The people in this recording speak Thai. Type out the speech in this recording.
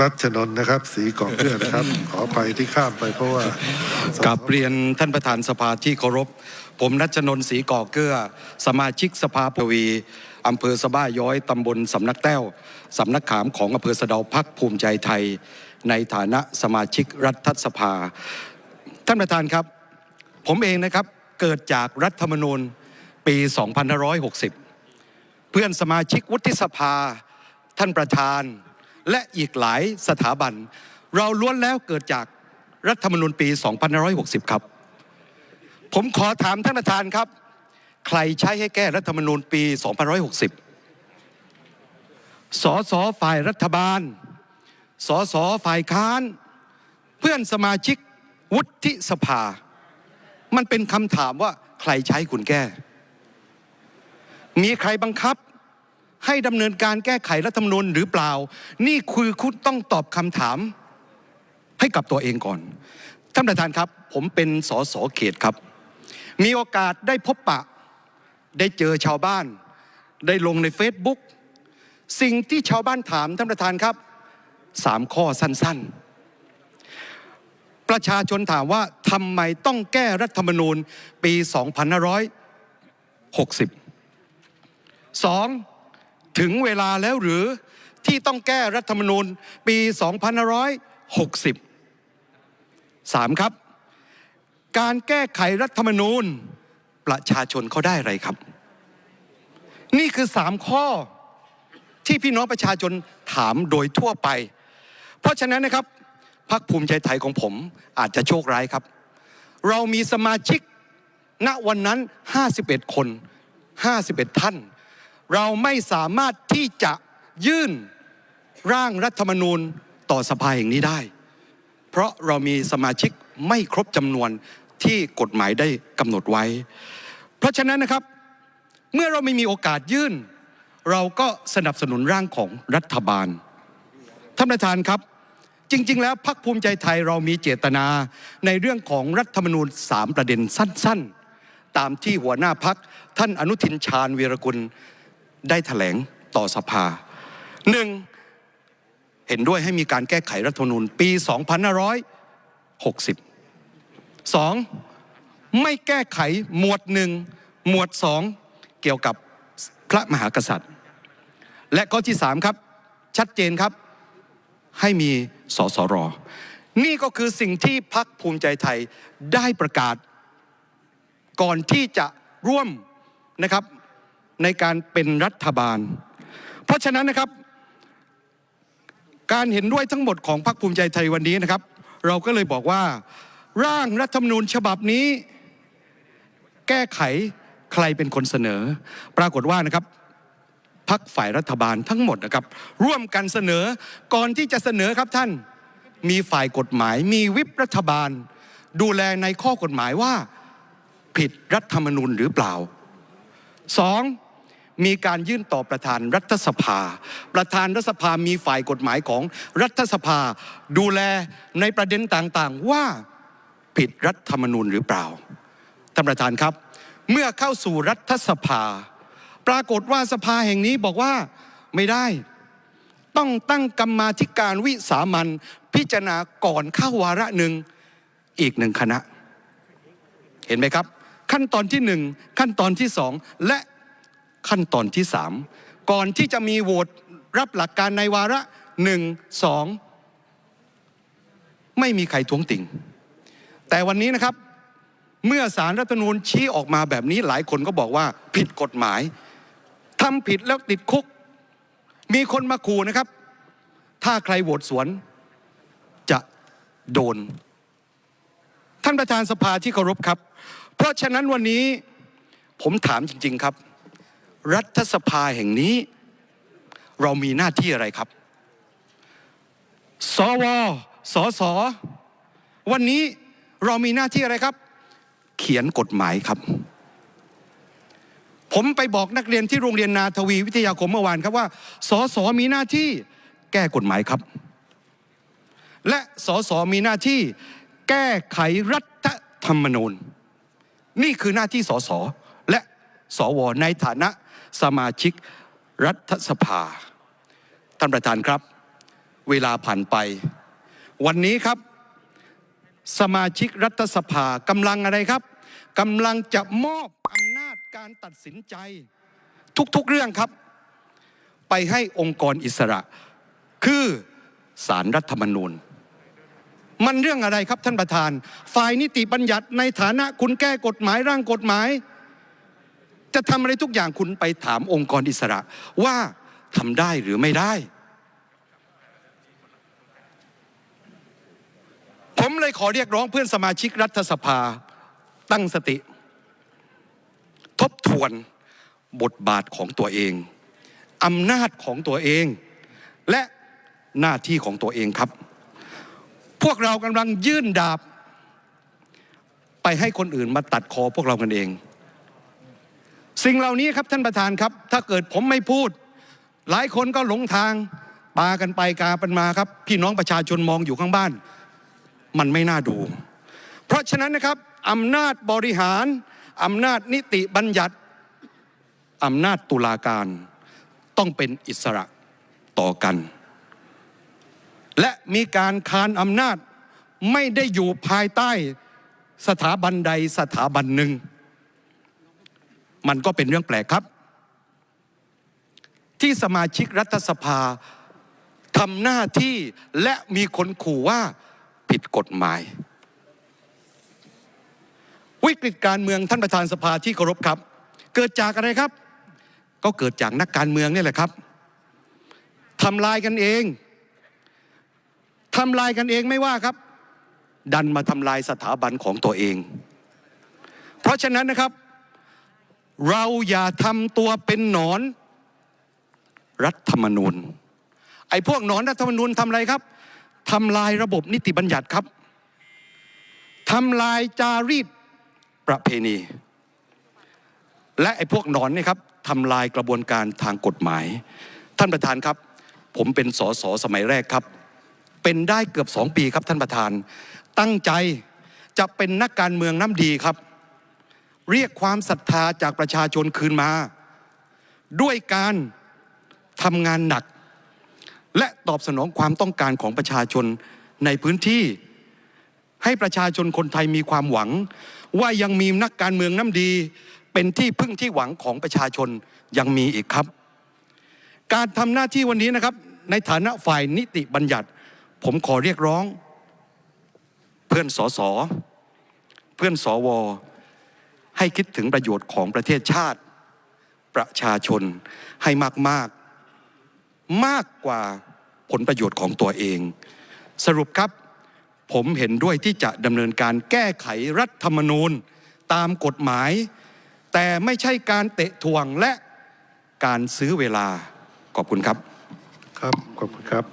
นัชนนท์นะครับ สีกองเพื่อนะครับ ขออภัยที่ข้ามไปเพราะว่ากับเรียนท่านประธานสภาที่เคารพ ผมนัชนนท์ศรีก่อเกื้อ สมาชิกสภาปวีอำเภอสะบ้าย้อยตำบลสำนักแต้วสำนักขามของอำเภอสะดาพักภูมิใจไทย ในฐานะสมาชิกรัฐสภา ท่านประธานครับ ผมเองนะครับเกิดจากรัฐธรรมนูญปี 2560 เพื่อนสมาชิกวุฒิสภา ท่านประธาน และอีกหลายสถาบัน เราล้วนแล้วเกิดจากรัฐธรรมนูญปี 2560 ครับ ผมขอถามท่านประธานครับ ใครใช้ให้แก้รัฐธรรมนูญปี 2560 สสฝ่ายรัฐบาล สสฝ่ายค้าน เพื่อนสมาชิกวุฒิสภา มันเป็นคำถามว่าใครใช้คุณแก้ มีใครบังคับ ให้ดำเนินการแก้ไขรัฐธรรมนูญหรือเปล่า นี่คือคุณต้องตอบคำถาม ให้กับตัวเองก่อน ท่านประธานครับ ผมเป็นสสเขตครับ มีโอกาสได้พบปะ ได้เจอชาวบ้าน ได้ลงในเฟซบุ๊กสิ่งที่ชาวบ้านถามท่านประธานครับสามข้อสั้น ๆ ประชาชนถามว่าทำไมต้องแก้รัฐธรรมนูญปี 2560 2. ถึงเวลาแล้วหรือที่ต้องแก้รัฐธรรมนูญปี 2560 3. ครับ การแก้ไขรัฐธรรมนูญประชาชนเขาได้อะไรครับ นี่คือ 3 ข้อที่พี่น้องประชาชนถามโดยทั่วไป เพราะฉะนั้นนะครับพรรคภูมิใจไทยของผมอาจจะโชคร้ายครับ เรามีสมาชิกณวันนั้น 51 คน 51 ท่าน เราไม่สามารถที่จะยื่นร่างรัฐธรรมนูญต่อสภาแห่งนี้ได้ เพราะเรามีสมาชิกไม่ครบจำนวนที่กฎหมายได้กำหนดไว้ เพราะฉะนั้นนะครับเมื่อเราไม่มีโอกาสยื่น เราก็สนับสนุนร่างของรัฐบาลท่านประธานครับ จริง ๆ แล้วพรรคภูมิใจไทยเรามีเจตนาในเรื่องของรัฐธรรมนูญสามประเด็นสั้น ๆ ตามที่หัวหน้าพักท่านอนุทินชาญวีรกุล ได้แถลงต่อสภาหนึ่งเห็นด้วยให้มีการแก้ไขรัฐธรรมนูญปี 2560สองไม่แก้ไขหมวดหนึ่งหมวดสองเกี่ยวกับพระมหากษัตริย์ และข้อที่สามครับ ชัดเจนครับ ให้มีสสร นี่ก็คือสิ่งที่พักภูมิใจไทยได้ประกาศ ก่อนที่จะร่วมนะครับ ในการเป็นรัฐบาล เพราะฉะนั้นนะครับ การเห็นด้วยทั้งหมดของพรรคภูมิใจไทยวันนี้นะครับ เราก็เลยบอกว่า ร่างรัฐธรรมนูญฉบับนี้ แก้ไขใครเป็นคนเสนอ ปรากฏว่านะครับพักฝ่ายรัฐบาลทั้งหมดนะครับ ร่วมกันเสนอก่อนที่จะเสนอครับท่าน มีฝ่ายกฎหมาย มีวิปรัฐบาล ดูแลในข้อกฎหมายว่า ผิดรัฐธรรมนูญหรือเปล่าสอง มีการยื่นต่อประธานรัฐสภา ประธานรัฐสภามีฝ่ายกฎหมายของรัฐสภา ดูแลในประเด็นต่างๆ ว่าผิดรัฐธรรมนูญหรือเปล่าท่านประธานครับ เมื่อเข้าสู่รัฐสภา ปรากฏว่าสภาแห่งนี้บอกว่าไม่ได้ ต้องตั้งกรรมาธิการวิสามันพิจารณาก่อนเข้าวาระหนึ่งอีกหนึ่งคณะ เห็นไหมครับ ขั้นตอนที่หนึ่งขั้นตอนที่สองและ ขั้นตอนที่สามก่อนที่จะมีโหวตรับหลักการในวาระหนึ่งสองไม่มีใครท้วงติง แต่วันนี้นะครับ เมื่อสารรัฐธรรมนูญชี้ออกมาแบบนี้หลายคนก็บอกว่าผิดกฎหมายทำผิดแล้วติดคุก มีคนมาขู่นะครับ ถ้าใครโหวตสวนจะโดน ท่านประธานสภาที่เคารพครับ เพราะฉะนั้นวันนี้ผมถามจริง ๆ ครับ รัฐสภาแห่งนี้ เรามีหน้าที่อะไรครับ สว สส วันนี้เรามีหน้าที่อะไรครับ เขียนกฎหมายครับ ผมไปบอกนักเรียนที่โรงเรียนนาทวีวิทยาคมเมื่อวานครับว่า สส มีหน้าที่แก้กฎหมายครับ และสส มีหน้าที่แก้ไขรัฐธรรมนูญ นี่คือหน้าที่สส สวในฐานะสมาชิกรัฐสภา ท่านประธานครับ เวลาผ่านไป วันนี้ครับ สมาชิกรัฐสภากำลังอะไรครับกำลังจะมอบอำนาจการตัดสินใจ ทุกๆเรื่องครับ ไปให้องค์กรอิสระ คือสารรัฐธรรมนูญ มันเรื่องอะไรครับท่านประธาน ฝ่ายนิติบัญญัติในฐานะคุณแก้กฎหมายร่างกฎหมาย จะทำอะไรทุกอย่างคุณไปถามองค์กรอิสระว่าทำได้หรือไม่ได้ ผมเลยขอเรียกร้องเพื่อนสมาชิกรัฐสภาตั้งสติ ทบทวนบทบาทของตัวเองอำนาจของตัวเอง และหน้าที่ของตัวเองครับ พวกเรากำลังยื่นดาบ ไปให้คนอื่นมาตัดคอพวกเรากันเอง สิ่งเหล่านี้ครับท่านประธานครับ ถ้าเกิดผมไม่พูด หลายคนก็หลงทางปากันไปกากันมาครับ พี่น้องประชาชนมองอยู่ข้างบ้าน มันไม่น่าดู เพราะฉะนั้นนะครับอำนาจบริหารอำนาจนิติบัญญัติอำนาจตุลาการต้องเป็นอิสระต่อกัน และมีการคานอำนาจไม่ได้อยู่ภายใต้สถาบันใดสถาบันหนึ่ง มันก็เป็นเรื่องแปลกครับ ที่สมาชิกรัฐสภาทำหน้าที่และมีคนขู่ว่าผิดกฎหมาย วิกฤตการเมืองท่านประธานสภาที่เคารพครับ เกิดจากอะไรครับ ก็เกิดจากนักการเมืองนี่แหละครับทำลายกันเองทำลายกันเองไม่ว่าครับ ดันมาทำลายสถาบันของตัวเอง เพราะฉะนั้นนะครับ เราอย่าทำตัวเป็นหนอนรัฐธรรมนูญ ไอ้พวกหนอนรัฐธรรมนูญทำอะไรครับทำลายระบบนิติบัญญัติครับทำลายจารีตประเพณี และไอ้พวกหนอนนี่ครับทำลายกระบวนการทางกฎหมาย ท่านประธานครับ ผมเป็นสสสมัยแรกครับ เป็นได้เกือบสองปีครับท่านประธาน ตั้งใจจะเป็นนักการเมืองน้ำดีครับ เรียกความศรัทธาจากประชาชนคืนมา ด้วยการทำงานหนัก และตอบสนองความต้องการของประชาชนในพื้นที่ ให้ประชาชนคนไทยมีความหวัง ว่ายังมีนักการเมืองน้ำดี เป็นที่พึ่งที่หวังของประชาชนยังมีอีกครับ การทำหน้าที่วันนี้นะครับ ในฐานะฝ่ายนิติบัญญัติ ผมขอเรียกร้อง เพื่อนสสเพื่อนสว ให้คิดถึงประโยชน์ของประเทศชาติ ประชาชนให้มากมาก ๆ มากกว่าผลประโยชน์ของตัวเอง สรุปครับ ผมเห็นด้วยที่จะดำเนินการแก้ไขรัฐธรรมนูญตามกฎหมาย แต่ไม่ใช่การเตะทวงและการซื้อเวลาขอบคุณครับ ครับ ขอบคุณครับ